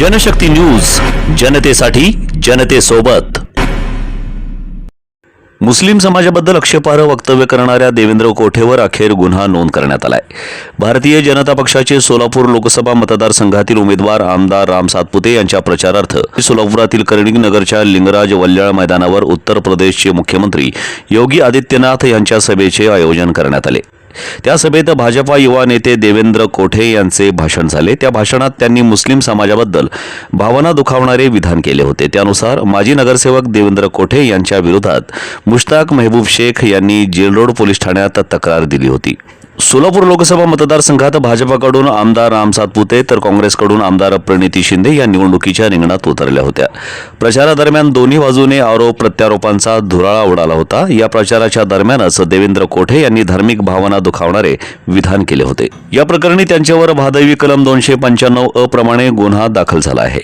Janshakti news जनतेसाठी जनतेसोबत. मुस्लिम समाजाबद्दल आक्षेपार्ह वक्तव्य करणाऱ्या देवेंद्र कोठेवर अखेर गुन्हा नोंद करण्यात आलाय. भारतीय जनता पक्षाचे सोलापूर लोकसभा मतदारसंघातील उमेदवार आमदार राम सातपुते यांच्या प्रचारार्थ सोलापुरातील कर्णिक नगरच्या लिंगराज वल्ल्याळ मैदानावर उत्तर प्रदेशचे मुख्यमंत्री योगी आदित्यनाथ यांच्या सभेचे आयोजन करण्यात आले. त्या सभेत भाजपा युवा नेते देवेंद्र कोठे यांचे भाषण झाले. त्या भाषणात त्यांनी मुस्लिम समाजाबद्दल भावना दुखावणारे विधान केले होते. त्यानुसार माजी नगरसेवक देवेंद्र कोठे यांच्या विरोधात मुश्ताक मेहबूब शेख यांनी जेलरोड पोलीस ठाण्यात तक्रार दिली होती. सोलापूर लोकसभा मतदारसंघात भाजपाकडून आमदार राम सातपुते तर काँग्रेसकडून आमदार प्रणिती शिंदे या निवडणुकीच्या रिंगणात उतरल्या होत्या. प्रचारादरम्यान दोन्ही बाजूने आरोप प्रत्यारोपांचा धुराळा उडाला होता. या प्रचाराच्या दरम्यानच देवेंद्र कोठे यांनी धार्मिक भावना दुखावणारे विधान केले होते. या प्रकरणी त्यांच्यावर भादवी कलम दोनशे पंच्याण्णव अ प्रमाणे गुन्हा दाखल झाला आहे.